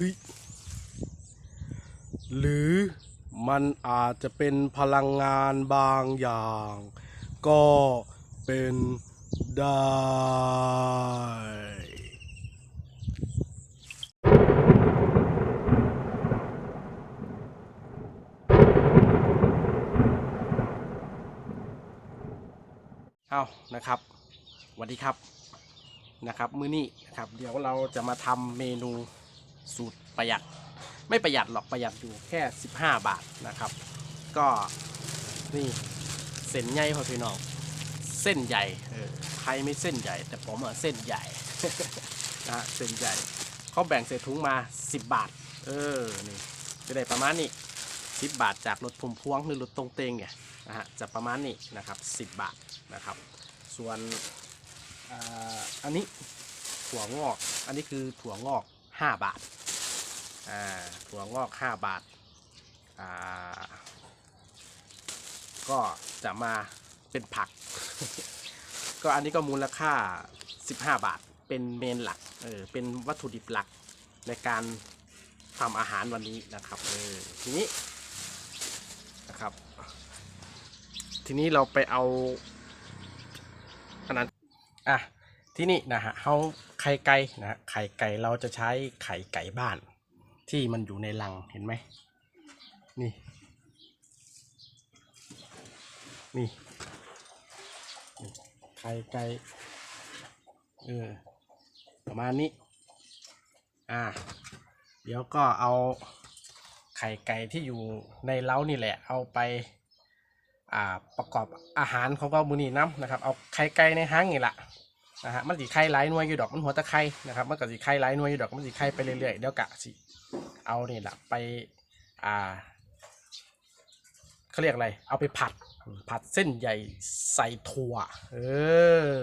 เฮ้ยหรือมันอาจจะเป็นพลังงานบางอย่าง ก็เป็นได้ เอานะครับสวัสดีครับนะครับ มื้อนี้นะครับ เดี๋ยวเราจะมาทำเมนู สูตรประหยัด ไม่ประหยัดหรอกประหยัดอยู่แค่ 15 บาทนะครับ ก็นี่เส้นใหญ่พอพี่น้องเส้นใหญ่เออใครไม่เส้นใหญ่ แต่ผมอะเส้นใหญ่นะเส้นใหญ่เขาแบ่งใส่ถุงมา 10 บาท เออนี่จะได้ประมาณนี้10 บาทจากรถพุ่มพวงหรือรถตรงเตงเนี่ยนะฮะจะประมาณนี้นะครับ10 บาทนะครับ ส่วนออันนี้ถั่วงอก อันนี้คือถั่วงอก 5บาท อ่า ถั่วงอก5บาท อ่า ก็จะมาเป็นผัก ก็อันนี้ก็มูลค่า15บาท เป็นเมนหลัก เออ เป็นวัตถุดิบหลักในการทำอาหารวันนี้นะครับ เออ ทีนี้นะครับ ทีนี้เราไปเอาอันนั้นอะ ที่นี่นะฮะเขาไข่ไก่นะฮะไข่ไก่เราจะใช้ไข่ไก่บ้าน ที่มันอยู่ในรังเห็นไหมนี่ นี่ไข่ไก่เออประมาณนี้ อ่า เดี๋ยวก็เอาไข่ไก่ที่อยู่ในเล้านี่แหละ เอาไป อ่า ประกอบอาหารของก็มือนีน้ำนะครับ เอาไข่ไก่ในห้างนี่แหละ นะฮะมันสีไข่หลายหน่วยอยู่ดอกมันหัวตะไคร่นะครับมันก็สีไข่หลายหน่วยอยู่ดอกมันสีไข่ไปเรื่อยๆเดี๋ยวกะสิเอานี่แหละไปอ่าเขาเรียกอะไร เอาไปผัดผัดเส้นใหญ่ใส่ถั่ว เออ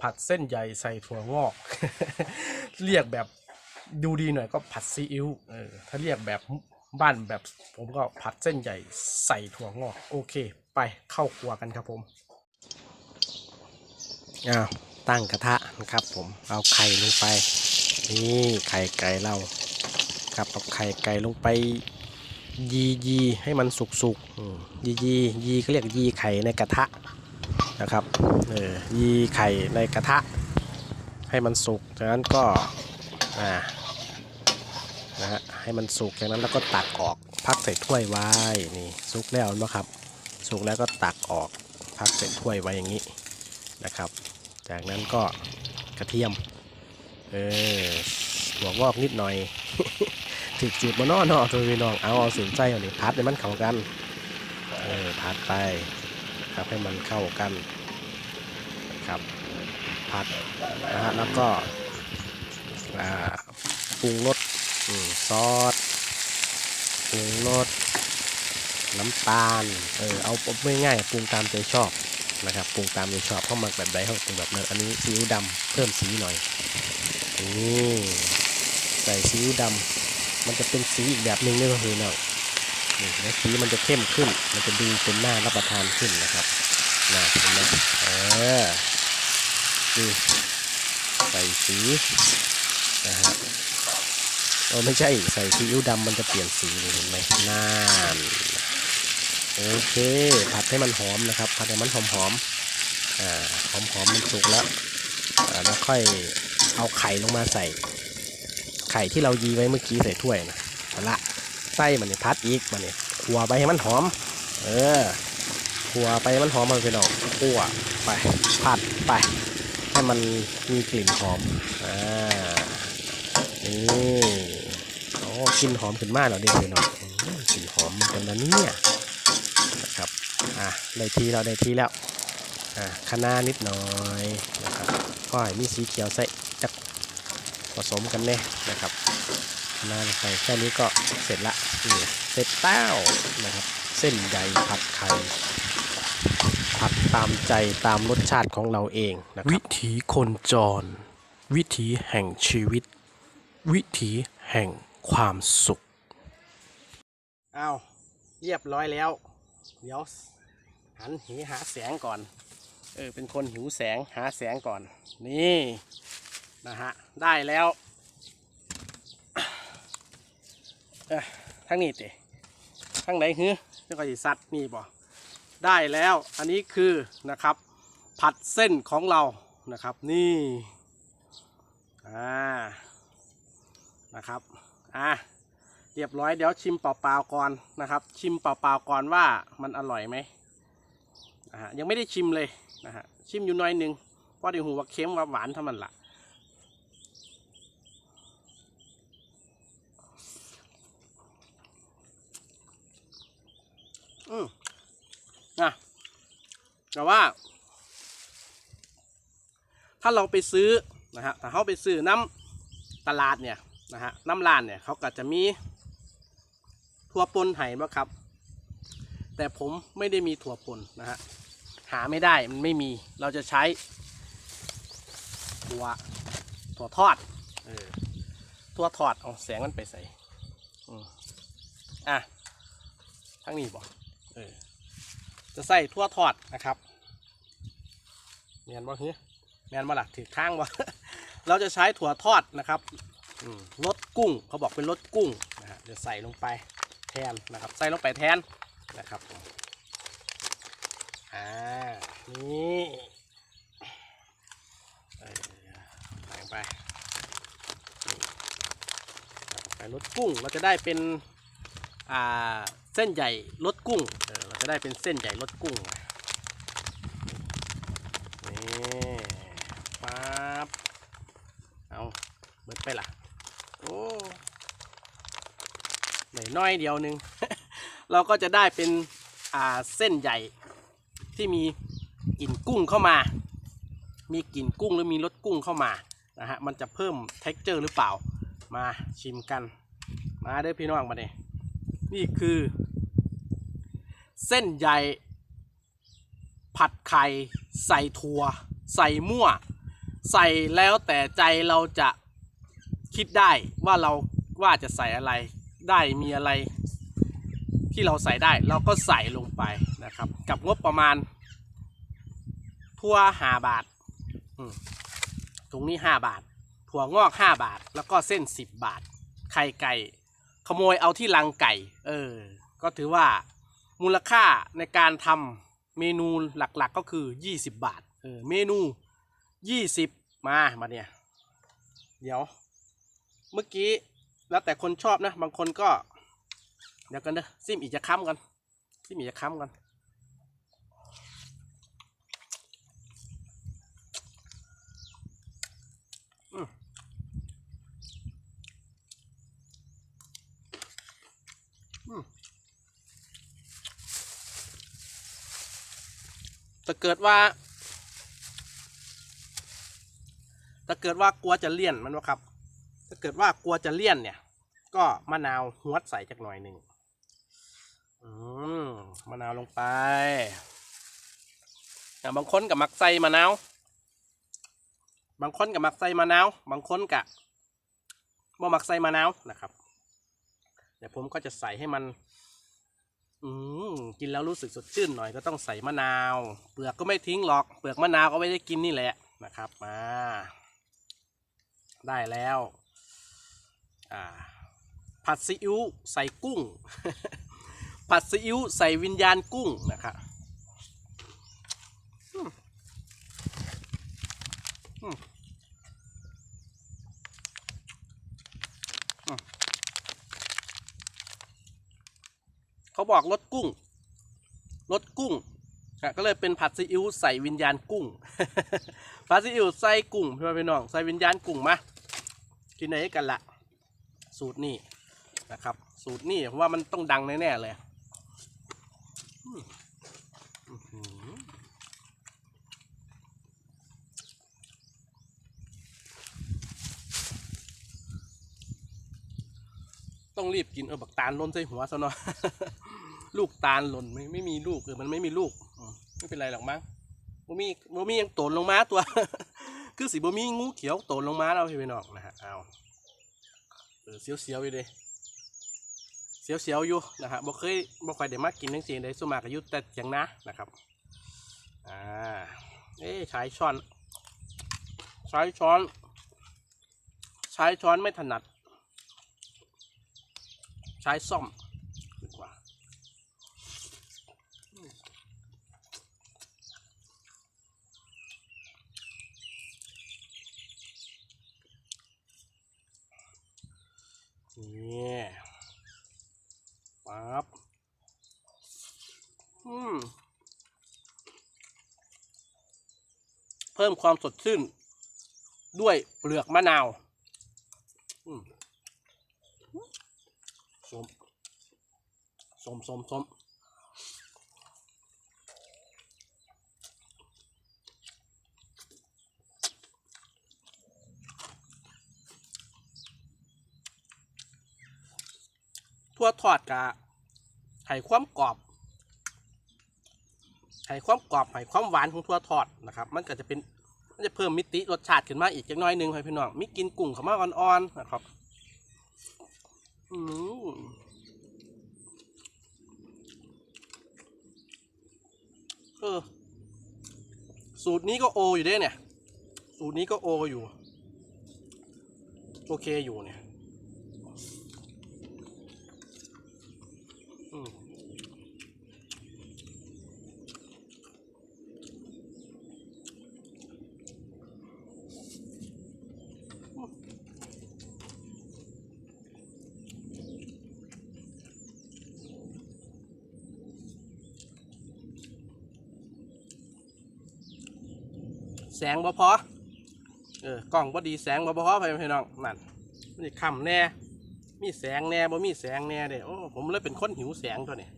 ผัดเส้นใหญ่ใส่ถั่วงอก เรียกแบบดูดีหน่อยก็ผัดซีอิ๊วเออถ้าเรียกแบบบ้านแบบผมก็ผัดเส้นใหญ่ใส่ถั่วงอก โอเค ไปเข้าครัวกันครับผมอ้าว ตั้งกระทะนะครับผมเอาไข่ลงไป นี่ไข่ไก่เราครับเอาไข่ไก่ลงไปยียีให้มันสุกสุกยียียีก็เรียกยีไข่ในกระทะนะครับเออยีไข่ในกระทะ ให้มันสุกจากนั้นก็อ่านะฮะให้มันสุกจากนั้นแล้วก็ตักออกพักใส่ถ้วยไว้นี่สุกแล้วนะครับสุกแล้วก็ตักออกพักใส่ถ้วยไว้อย่างนี้นะครับ จากนั้นก็กระเทียม เออหัวงอกนิดหน่อยถึกจุดมานอนาะตัวพี่น้องเอาเอาสินใจเอานี่พัดให้มันเข้ากันเออพัดไปครับให้มันเข้ากันนะครับพัดนะฮะแล้วก็อ่าปรุงรสซอสปรุงรสน้ำตาลเออเอาง่ายๆปรุงตามใจชอบ นะครับปรุงตามใจชอบเข้ามาแบบใดเขาปรุงแบบนั้นอันนี้ซีอิ๊วดำเพิ่มสีหน่อยนี่ใส่ซีอิ๊วดำมันจะเป็นสีอีกแบบหนึ่งนี่ก็คือเนาะนี่แล้วสีมันจะเข้มขึ้น มันจะดูเป็นหน้ารับประทานขึ้นนะครับนะเห็นไหมเออนี่ใส่สีนะฮะโอ้ไม่ใช่ใส่ซีอิ๊วดำมันจะเปลี่ยนสีเห็นไหมน่าน โอเค ผัดให้มันหอมนะครับ ผัดให้มันหอมหอมอ่าหอมหอมมันสุกแล้วอ่าแล้วค่อยเอาไข่ลงมาใส่ ไข่ที่เรายีไว้เมื่อกี้ใส่ถ้วยนะเอาละไส้มันเนี่ยพัดอีกมันเนี่ยขัวไปให้มันหอม เออขัวไปมันหอมมันเป็นออกขั่วไปผัดไปให้มันมีกลิ่นหอมอ่านี่โอ้กลิ่นหอมขึ้นมากแล้วเด็กเนาะอืมกลิ่นหอมเหมือนกันนะเนี่ย อะได้ทีแล้วได้ทีแล้วอะคะน้านิดหน่อยนะครับก็ให้มีสีเขียวใส่จักผสมกันแน่นะครับนานไปแค่นี้ก็เสร็จละนี่เสร็จแล้วนะครับ เส้นใหญ่ผัดไข่ผัดตามใจตามรสชาติของเราเองนะครับวิถีคนจร วิถีแห่งชีวิต วิถีแห่งความสุขอ้าวเรียบร้อยแล้ว เดี๋ยว หันหีหาแสงก่อน เออ เป็นคนหิวแสงหาแสงก่อน นี่นะฮะ ได้แล้วอะทั้งนี้ติทั้งไหนฮือแล้วก็สิซัดนี่บ่ได้แล้ว อันนี้คือนะครับ ผัดเส้นของเรานะครับ นี่ อ่า นะครับ อะเรียบร้อยเดี๋ยวชิมเปล่าๆก่อนนะครับ ชิมเปล่าๆก่อนว่ามันอร่อยไหม นะฮะยังไม่ได้ชิมเลยนะฮะชิมอยู่น้อยหนึงเพราะเดี๋ยวหูว่าเค็มว่าหวานท่ามันละอืมนะแต่ว่า ถ้าเราไปซื้อนะฮะถ้าเขาไปซื้อน้ำตลาดเนี่ยนะฮะน้ำร้านเนี่ยเขาก็จะมีถั่วปนไห่มาครับ แต่ผมไม่ได้มีถั่วปนนะฮะ หาไม่ได้มันไม่มีเราจะใช้ถั่วถั่วทอดเออถั่วทอดเอาแสงมันไปใส่อะทั้งนี้บอกเออจะใส่ทั่วทอดนะครับแมนบ่เฮ้ยแมนบ่ละถือข้างบ่เราจะใช้ถั่วทอดนะครับรสกุ้งเขาบอกเป็นรสกุ้งนะฮะจะใส่ลงไปแทนนะครับ ใส่ลงไปแทนนะครับ อ่า นี่เออใส่ไปนี่ใส่รสกุ้ง เราจะได้เป็น อ่า เส้นใหญ่รสกุ้ง เราจะได้เป็นเส้นใหญ่รสกุ้งนี่ปั๊บเอาเบิดไปล่ะ โอ้หน่อยน้อยเดียวนึง เราก็จะได้เป็น อ่า เส้นใหญ่ ที่มีกลิ่นกุ้งเข้ามา มีกลิ่นกุ้งหรือมีรสกุ้งเข้ามานะฮะมันจะเพิ่ม t e x t อร์หรือเปล่ามาชิมกัน มาเด้อพี่น้องมาเนี่ยนี่คือ เส้นใหญ่ผัดไข่ใส่ถั่ว ใส่มั่ว ใส่แล้วแต่ใจเราจะคิดได้ว่าเราว่าจะใส่อะไรได้มีอะไร ที่เราใส่ได้เราก็ใส่ลงไปนะครับ กับงบประมาณ ทั่วห้าบาทถุงนี้ห้าบาท ถั่วงอกห้าบาท แล้วก็เส้นสิบบาท ไข่ไก่ ขโมยเอาที่ลังไก่ เออ ก็ถือว่ามูลค่าในการทำเมนูหลักๆก็คือ 20 บาท เออ เมนู 20 มามาเนี่ย เดี๋ยว เมื่อกี้แล้วแต่คนชอบนะ บางคนก็ เดี๋ยวกันเด้อซิมอีกจะค้ำกันซิมอีกจะค้ำกันอืมถ้าเกิดว่าถ้าเกิดว่ากลัวจะเลี่ยนมันวะครับ ถ้าเกิดว่ากลัวจะเลี่ยนเนี่ย ก็มะนาวหวดใส่จักหน่อยหนึ่ง มะนาวลงไปบางคนกับมักใส่มะนาว บางคนกับมักใส่มะนาว บางคนกับบ่มักใส่มะนาวนะครับ เดี๋ยวผมก็จะใส่ให้มัน อืมกินแล้วรู้สึกสดชื่นหน่อยก็ต้องใส่มะนาว เปลือกก็ไม่ทิ้งหรอก เปลือกมะนาวก็ไม่ได้กินนี่แหละนะครับ มา ได้แล้ว อ่า ผัดซีอิ๊วใส่กุ้ง ผัดซีอิ๊วใส่วิญญาณกุ้งนะครับอืมอืมอืมเขาบอกรสกุ้งรสกุ้งอะก็เลยเป็นผัดซีอิ๊วใส่วิญญาณกุ้ง ผัดซีอิ๊วใส่กุ้งพี่พี่น้องใส่วิญญาณกุ้งมากินไหนกันละสูตรนี่นะครับ สูตรนี่เพราะว่ามันต้องดังแน่ๆเลยอืมอื้อหือ ต้องรีบกินเออบักตาลล่นใส่หัวซะหน่อย ลูกตาลหล่นไม่ไม่มีลูกเออมันไม่มีลูกไม่เป็นไรหรอกมั้งบ่มีบ่มียังโตนลงมาตัว คือสิบ่มีงูเขียวโตนลงมาแล้วพี่น้องนะฮะเอาเออเสียวๆอยู่เด้ เสียวๆอยู่นะครับบ่เคยบ่ค่อยได้มากินจังสี่ได้ส่วนมากก็อยู่แต่ยังนะนะครับอ่าเอ๊ใช้ช้อนใช้ช้อน ใช้ช้อนไม่ถนัด ใช้ซ่อมดีกว่านี่ปั๊บ อืม เพิ่มความสดชื่น ด้วยเปลือกมะนาว อืมสมสมสมสมทั่วทอดกะไข่ความกรอบ ไข่ความกรอบไข่ความหวานของทั่วทอดนะครับ มันก็จะเป็นมันจะเพิ่มมิติรสชาติขึ้นมาอีกจักน้อยหนึงให้พี่น้องมีกลินกุ้งเข้ามาอ่อนๆนะครับอืมเออสูตรนี้ก็โออยู่ด้เนี่ย สูตรนี้ก็โออยู่ โอเคอยู่เนี่ย สงบ่พอเออกล้องบ่ดีแสงบ่พอไปพี่น้องนั่นนี่คำแน่ มีแสงแน่บ่มีแสงแน่เด้โอ้ผมเลยเป็นคนหิวแสงตัวนี้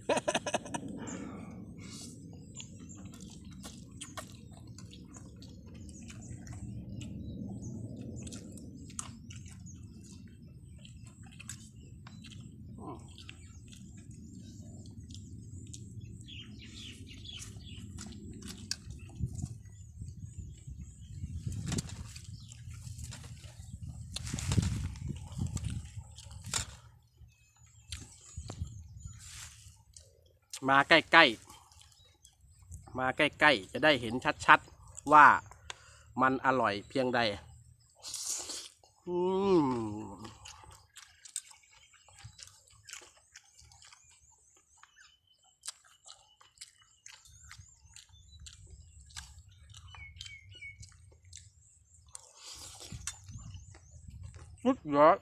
มาใกล้ๆ มาใกล้ๆ จะได้เห็นชัดๆ ว่ามันอร่อยเพียงใด อืมสุดยอด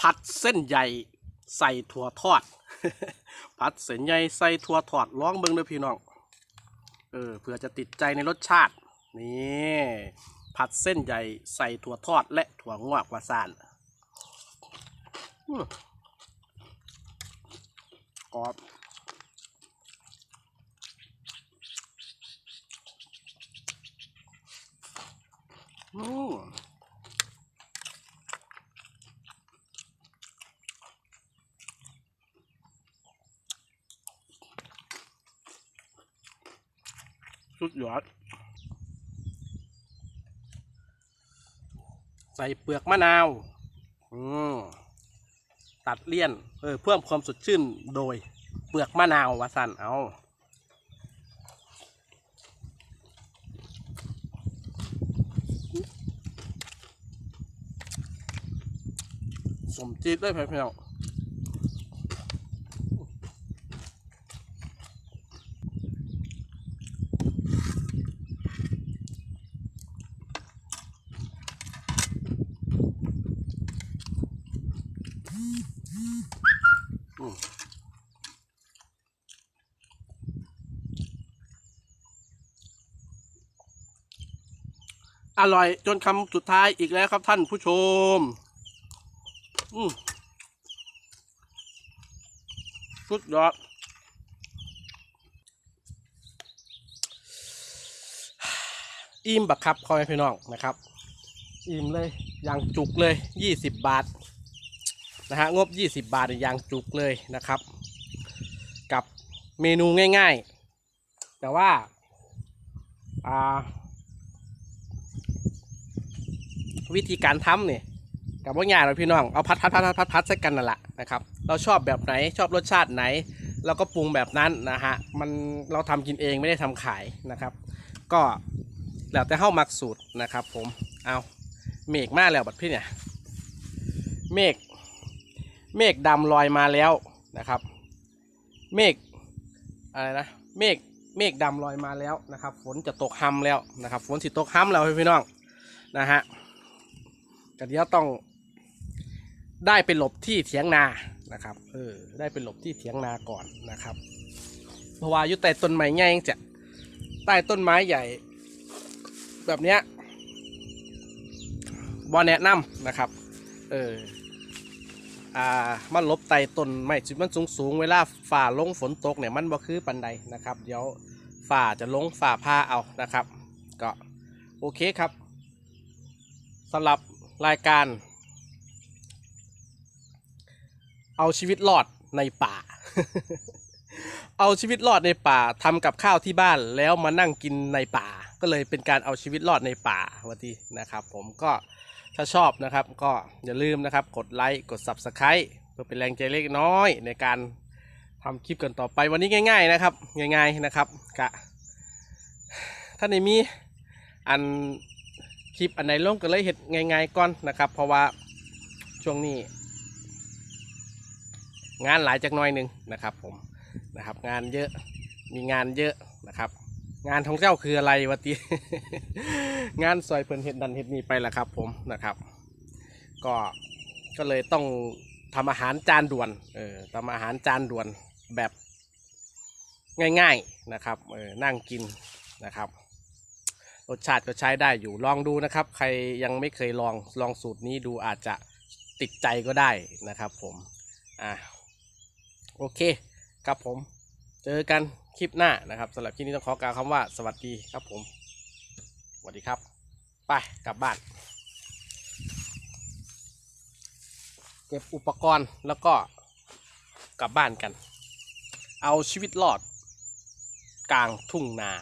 ผัดเส้นใหญ่ ใส่ถั่วทอด ผัดเส้นใหญ่ใส่ถั่วทอดลองเบิ้งด้วยพี่น้อง เออเพื่อจะติดใจในรสชาติ นี่ผัดเส้นใหญ่ใส่ถั่วทอดและถั่วงอกวาซานอื้อกรอบอืม สุดยอใส่เปลือกมะนาว อืมตัดเลี่ยน เออ เพิ่มความสดชื่นโดยเปลือกมะนาววาสันเอาสมจีดเลยพี่น้อง อร่อยจนคำสุดท้ายอีกแล้วครับท่านผู้ชม อืมสุดยอดอิ่มบักครับพ่อแม่พี่น้องนะครับ อิ่มเลยอย่างจุกเลยยี่สิบบาทนะฮะงบยี่สิบบาทยอย่างจุกเลยนะครับ กับเมนูง่าย ๆ แต่ว่าอ่า วิธีการทำเนี่ยกับว่าง่ายเราพี่น้องเอาพัดพัดพัดพัดพัดพัดใส่กันนั่นแหละนะครับ เราชอบแบบไหนชอบรสชาติไหนเราก็ปรุงแบบนั้นนะฮะมันเราทำกินเองไม่ได้ทำขายนะครับ ก็แล้วแต่เข้ามักสูตรนะครับ ผมเอาเมกมากแล้วบัดพี่เนี่ยเมฆเมฆดำลอยมาแล้วนะครับ เมฆอะไรนะเมฆเมฆดำลอยมาแล้วนะครับ ฝนจะตกห้ำแล้วนะครับ ฝนสิตกห้ำแล้วพี่น้องนะฮะ ก็เดี๋ยวต้อง ได้ไปหลบที่เถียงนานะครับ เออ ได้ไปหลบที่เถียงนาก่อนนะครับ เพราะว่าอยู่ใต้ต้นไม้ใหญ่จะใต้ต้นไม้ใหญ่ แบบเนี้ยบอแนะนำนะครับ เออ อ่า มันหลบไต่ต้นไม้จุดมันสูงสูงเวลาฝ่าลงฝนตกเนี่ยมันบ่คือปันใดนะครับ เดี๋ยวฝ่าจะลงฝ่าผ้าเอานะครับ ก็โอเคครับสำหรับ รายการ เอาชีวิตรอดในป่า เอาชีวิตรอดในป่าทำกับข้าวที่บ้านแล้วมานั่งกินในป่า ก็เลยเป็นการเอาชีวิตรอดในป่าวันที่นะครับ ผมก็ถ้าชอบนะครับ ก็อย่าลืมนะครับ กดไลค์กด Subscribe เพื่อเป็นแรงใจเล็กน้อยในการทำคลิปกันต่อไปวันนี้ง่าย ๆนะครับ ง่ายๆนะครับกะท่าในมีอัน คลิปอันไหนลงก็เลยเห็ดง่ายๆก่อนนะครับ เพราะว่าช่วงนี้ งานหลายจากหน้อยหนึ่งนะครับ ผมนะครับ งานเยอะมีงานเยอะนะครับ งานของเจ้าคืออะไรวะตีงานซอยเพิ่นเห็ดดันเห็ดนี่ไปละครับ ผมนะครับ ก็ก็เลยต้องทำอาหารจานด่วนเออทำอาหารจานด่วนแบบง่ายๆนะครับเออนั่งกินนะครับ รสชาติก็ใช้ได้อยู่ลองดูนะครับ ใครยังไม่เคยลองลองสูตรนี้ดูอาจจะติดใจก็ได้นะครับผมอะโอเคครับผมเจอกันคลิปหน้านะครับสำหรับคลิปนี้ต้องขอกล่าวคำว่าสวัสดีครับผมสวัสดีครับ ไปกลับบ้าน เก็บอุปกรณ์แล้วก็กลับบ้านกัน เอาชีวิตรอด กลางทุ่งนา